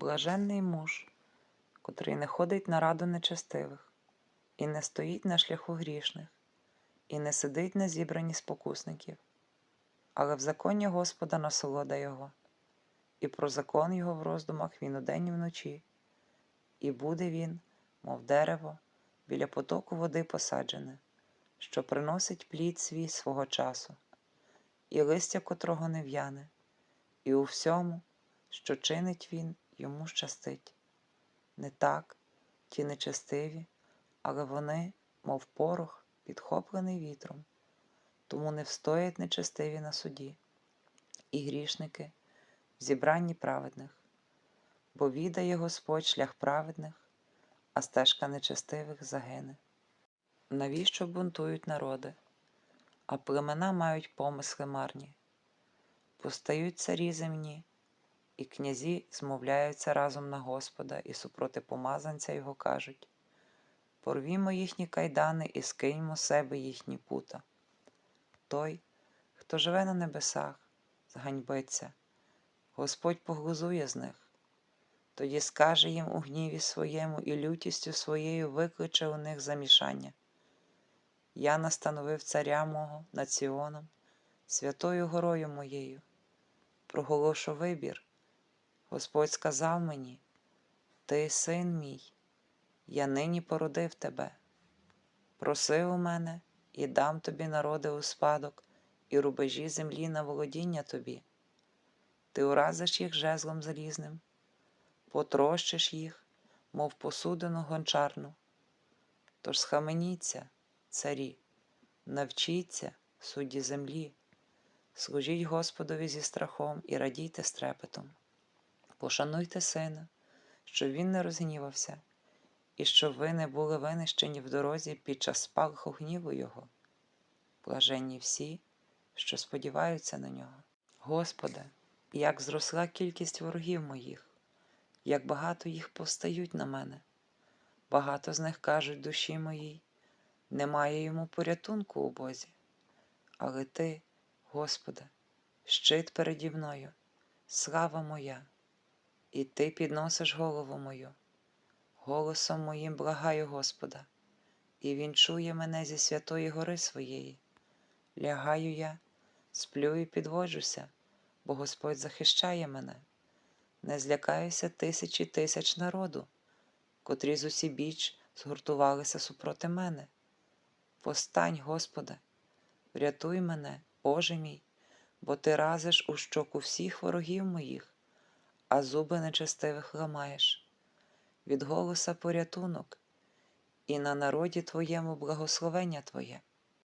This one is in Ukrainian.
Блаженний муж, котрий не ходить на раду нечестивих, і не стоїть на шляху грішних, і не сидить на зібранні спокусників, але в законі Господа насолода Його, і про закон Його в роздумах він удень і вночі, і буде він, мов дерево, біля потоку води посаджене, що приносить плід свій свого часу, і листя котрого не в'яне, і у всьому, що чинить він, йому щастить. Не так ті нечестиві, але вони, мов порох, підхоплений вітром, тому не встоять нечестиві на суді, і грішники в зібранні праведних, бо відає Господь шлях праведних, а стежка нечестивих загине. Навіщо бунтують народи, а племена мають помисли марні? Постають царі земні, і князі змовляються разом на Господа і супроти помазанця його кажуть Порвімо їхні кайдани і скиньмо себе їхні пута. Той, хто живе на небесах, зганьбиться, Господь поглузує з них. Тоді скаже їм у гніві своєму і лютістю своєю викличе у них замішання. Я настановив царя мого над Сіоном, святою горою моєю. Проголошу вибір. Господь сказав мені: Ти син мій, я нині породив тебе. Проси у мене і дам тобі народи у спадок і рубежі землі на володіння тобі. Ти уразиш їх жезлом залізним, потрощиш їх, мов посудину гончарну. Тож схаменіться, царі, навчіться, судді землі, служіть Господові зі страхом і радійте з трепетом. Пошануйте сина, щоб він не розгнівався, і щоб ви не були винищені в дорозі під час спалаху гніву Його. Блаженні всі, що сподіваються на нього. Господи, як зросла кількість ворогів моїх, як багато їх повстають на мене. Багато з них кажуть душі моїй, немає йому порятунку у Бозі. Але Ти, Господи, щит переді мною, слава моя, і Ти підносиш голову мою. Голосом моїм благаю Господа, і Він чує мене зі святої гори своєї. Лягаю я, сплю і підводжуся, бо Господь захищає мене. Не злякаюся тисячі тисяч народу, котрі з усібіч згуртувалися супроти мене. Постань, Господи, врятуй мене, Боже мій, бо Ти разиш у щоку всіх ворогів моїх, а зуби нечестивих ламаєш. Від голоса порятунок, і на народі Твоєму благословення Твоє.